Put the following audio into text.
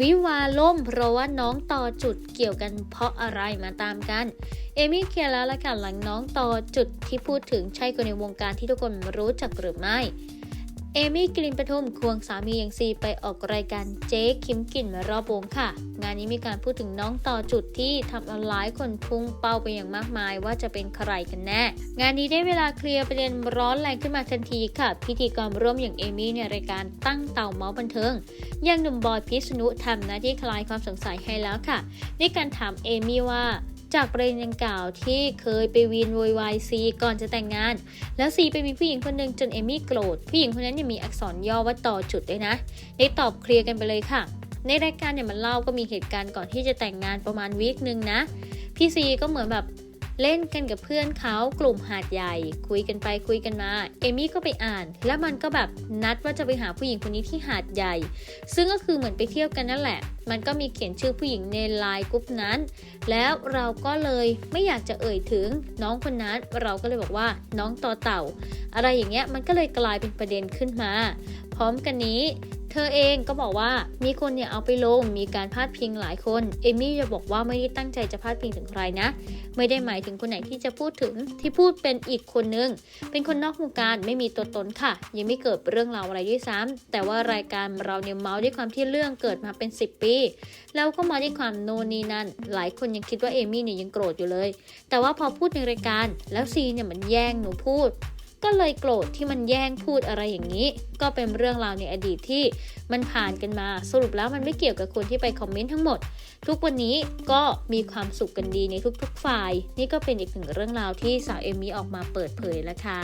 วิวาล่มเพราะว่าน้องต่อจุดเกี่ยวกันเพราะอะไรมาตามกัน เอมี่เคลียร์แล้วละค่ะหลังน้องต่อจุดที่พูดถึงใช่คนในวงการที่ทุกคนรู้จักหรือไม่ เอมี่กลินปทุมควงสามีอย่างซีไปออกรายการเจ๊คิมกลินมารอบวงค่ะ งานนี้มีการพูดถึงน้องต่อจุดที่ทำเอาหลายคนพุ่งเป้าไปอย่างมากมายว่าจะเป็นใครกันแน่ งานนี้ได้เวลาเคลียร์ประเด็นร้อนแรงขึ้นมาทันทีค่ะ พิธีกรร่วมอย่างเอมี่ในรายการตั้งเต่าเมาส์บันเทิงย่างหนุ่มบอยพิษณุทำหน้าที่คลายความสงสัยให้แล้วค่ะในการถามเอมี่ว่า จากประเด็นดังกล่าวที่เคยไปวีนโวยวายซีก่อนจะแต่งงาน แล้วซีไปมีผู้หญิงคนหนึ่งจนเอมี่โกรธผู้หญิงคนนั้นยังมีอักษรย่อว่าต่อจุดด้วยนะ ได้ตอบเคลียร์กันไปเลยค่ะ ในรายการเนี่ยมันเล่าก็มีเหตุการณ์ก่อนที่จะแต่งงานประมาณวีคหนึ่งนะพี่ซีก็เหมือนแบบ เล่นกันกับเพื่อนเขากลุ่มหาดใหญ่ คุยกันไปคุยกันมา เอมี่ก็ไปอ่าน แล้วมันก็แบบนัดว่าจะไปหาผู้หญิงคนนี้ที่หาดใหญ่ ซึ่งก็คือเหมือนไปเที่ยวกันนั่นแหละ มันก็มีเขียนชื่อผู้หญิงในไลน์กรุ๊ปนั้น แล้วเราก็เลยไม่อยากจะเอ่ยถึงน้องคนนั้นเราก็เลยบอกว่าน้องต่อเต่า อะไรอย่างเงี้ยมันก็เลยกลายเป็นประเด็นขึ้นมา พร้อมกันนี้ เธอเองก็บอกว่ามีคนเนี่ยเอาไปลงมีการพาดพิงหลายคน เอมี่จะบอกว่าไม่ได้ตั้งใจจะพาดพิงถึงใครนะ ไม่ได้หมายถึงคนไหนที่จะพูดถึงที่พูดเป็นอีกคนนึง เป็นคนนอกวงการไม่มีตัวตนค่ะ ยังไม่เกิดเรื่องราวอะไรด้วยซ้ำแต่ว่ารายการเราเนี่ยเมาส์ด้วยความที่เรื่องเกิดมาเป็น 10 ปี แล้วก็มาด้วยความโนนนีนั่นหลายคนยังคิดว่าเอมี่เนี่ยยังโกรธอยู่เลย แต่ว่าพอพูดในรายการแล้วซีเนี่ยมันแย่งหนูพูด ก็เลยโกรธที่มันแย่งพูดอะไรอย่างนี้ ก็เป็นเรื่องราวในอดีตที่มันผ่านกันมา สรุปแล้วมันไม่เกี่ยวกับคนที่ไปคอมเมนต์ทั้งหมด ทุกวันนี้ก็มีความสุขกันดีในทุกๆฝ่าย นี่ก็เป็นอีกหนึ่งเรื่องราวที่สาวเอมมี่ออกมาเปิดเผยแล้วค่ะ